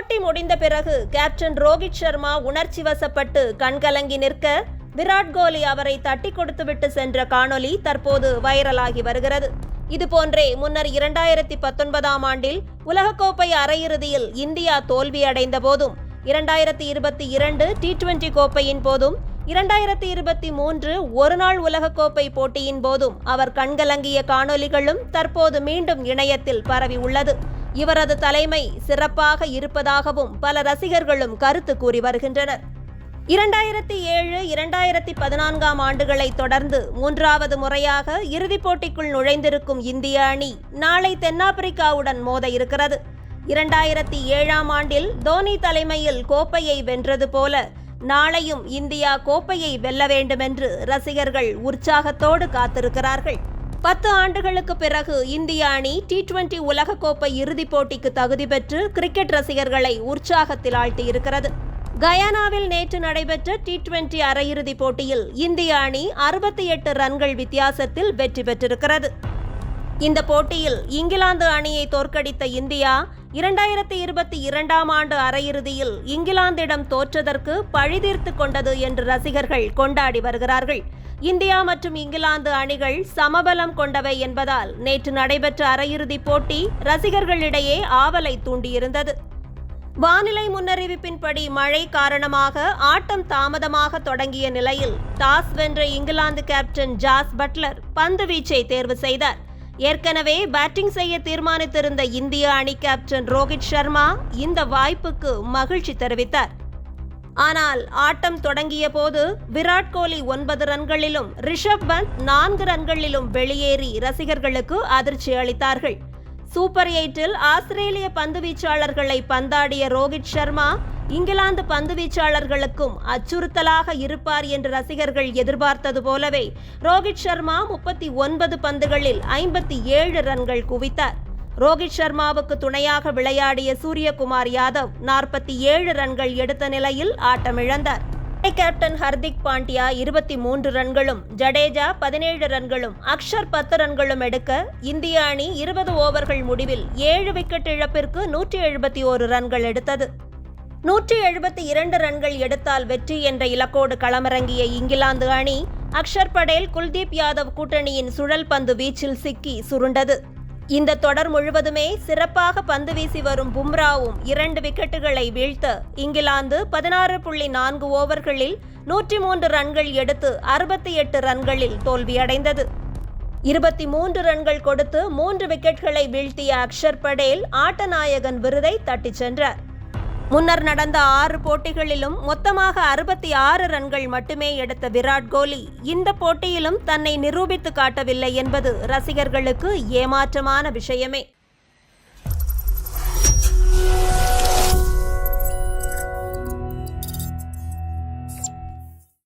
போட்டி முடிந்த பிறகு கேப்டன் ரோஹித் சர்மா உணர்ச்சி வசப்பட்டு கண்கலங்கி நிற்க விராட் கோலி அவரை தட்டி கொடுத்துவிட்டு சென்ற காணொலி தற்போது வைரலாகி வருகிறது. இதுபோன்றே முன்னர் இரண்டாயிரத்தி பத்தொன்பதாம் ஆண்டில் உலகக்கோப்பை அரையிறுதியில் இந்தியா தோல்வியடைந்த போதும் இரண்டாயிரத்தி இருபத்தி இரண்டு டி டுவெண்டி கோப்பையின் போதும் இரண்டாயிரத்தி இருபத்தி மூன்று ஒருநாள் உலகக்கோப்பை போட்டியின் போதும் அவர் கண்கலங்கிய காணொலிகளும் தற்போது மீண்டும் இணையத்தில் பரவி உள்ளது. இவரது தலைமை சிறப்பாக இருப்பதாகவும் பல ரசிகர்களும் கருத்து கூறி வருகின்றனர். இரண்டாயிரத்தி ஏழு இரண்டாயிரத்தி பதினான்காம் ஆண்டுகளை தொடர்ந்து மூன்றாவது முறையாக இறுதிப் போட்டிக்குள் நுழைந்திருக்கும் இந்திய அணி நாளை தென்னாப்பிரிக்காவுடன் மோத இருக்கிறது. இரண்டாயிரத்தி ஏழாம் ஆண்டில் தோனி தலைமையில் கோப்பையை வென்றது போல நாளையும் இந்தியா கோப்பையை வெல்ல வேண்டுமென்று ரசிகர்கள் உற்சாகத்தோடு காத்திருக்கிறார்கள். பத்து ஆண்டுகளுக்கு பிறகு இந்திய அணி டி டுவெண்டி உலகக்கோப்பை இறுதிப் போட்டிக்கு தகுதி பெற்று கிரிக்கெட் ரசிகர்களை உற்சாகத்தில் ஆழ்த்தியிருக்கிறது. கயானாவில் நேற்று நடைபெற்ற டி டுவெண்டி அரையிறுதிப் போட்டியில் இந்திய அணி அறுபத்தி எட்டு ரன்கள் வித்தியாசத்தில் வெற்றி பெற்றிருக்கிறது. இந்த போட்டியில் இங்கிலாந்து அணியை தோற்கடித்த இந்தியா இரண்டாயிரத்தி இருபத்தி இரண்டாம் ஆண்டு அரையிறுதியில் இங்கிலாந்திடம் தோற்றதற்கு பழிதீர்த்து கொண்டது என்று ரசிகர்கள் கொண்டாடி வருகிறார்கள். இந்தியா மற்றும் இங்கிலாந்து அணிகள் சமபலம் கொண்டவை என்பதால் நேற்று நடைபெற்ற அரையிறுதிப் போட்டி ரசிகர்களிடையே ஆவலை தூண்டியிருந்தது. வானிலை முன்னறிவிப்பின்படி மழை காரணமாக ஆட்டம் தாமதமாக தொடங்கிய நிலையில் டாஸ் வென்ற இங்கிலாந்து கேப்டன் ஜாஸ் பட்லர் பந்து வீச்சை தேர்வு செய்தார். ஏற்கனவே பேட்டிங் செய்ய தீர்மானித்திருந்த இந்திய அணி கேப்டன் ரோஹித் சர்மா இந்த வாய்ப்புக்கு மகிழ்ச்சி தெரிவித்தார். ஆனால் ஆட்டம் தொடங்கிய போது விராட் கோலி ஒன்பது ரன்களிலும் ரிஷப் பந்த் நான்கு ரன்களிலும் வெளியேறி ரசிகர்களுக்கு அதிர்ச்சி அளித்தார்கள். சூப்பர் எயிட்டில் ஆஸ்திரேலிய பந்துவீச்சாளர்களை பந்தாடிய ரோஹித் சர்மா இங்கிலாந்து பந்து வீச்சாளர்களுக்கும் அச்சுறுத்தலாக இருப்பார் என்று ரசிகர்கள் எதிர்பார்த்தது போலவே ரோஹித் சர்மா முப்பத்தி ஒன்பது பந்துகளில் ஐம்பத்தி ஏழு ரன்கள் குவித்தார். ரோஹித் சர்மாவுக்கு துணையாக விளையாடிய சூரியகுமார் யாதவ் நாற்பத்தி ஏழு ரன்கள் எடுத்த நிலையில் ஆட்டமிழந்தார். கேப்டன் ஹர்திக் பாண்டியா இருபத்தி மூன்று ரன்களும் ஜடேஜா பதினேழு ரன்களும் அக்ஷர் பத்து ரன்களும் எடுக்க இந்திய அணி இருபது ஓவர்கள் முடிவில் ஏழு விக்கெட் இழப்பிற்கு நூற்றி எழுபத்தி ஓரு ரன்கள் எடுத்தது. நூற்றி எழுபத்தி இரண்டு ரன்கள் எடுத்தால் வெற்றி என்ற இலக்கோடு களமிறங்கிய இங்கிலாந்து அணி அக்ஷர் படேல் குல்தீப் யாதவ் கூட்டணியின் சுழல் பந்து வீச்சில் சிக்கி சுருண்டது. இந்த தொடர் முழுவதுமே சிறப்பாக பந்து வீசி வரும் பும்ராவும் இரண்டு விக்கெட்டுகளை வீழ்த்த இங்கிலாந்து பதினாறு புள்ளி நான்கு ஓவர்களில் நூற்றி மூன்று ரன்கள் எடுத்து அறுபத்தி எட்டு ரன்களில் தோல்வியடைந்தது. இருபத்தி மூன்று ரன்கள் கொடுத்து மூன்று விக்கெட்களை வீழ்த்திய அக்ஷர் படேல் ஆட்டநாயகன் விருதை தட்டிச் சென்றார். முன்னர் நடந்த ஆறு போட்டிகளிலும் மொத்தமாக அறுபத்தி ஆறு ரன்கள் மட்டுமே எடுத்த விராட் கோலி இந்த போட்டியிலும் தன்னை நிரூபித்து காட்டவில்லை என்பது ரசிகர்களுக்கு ஏமாற்றமான விஷயமே.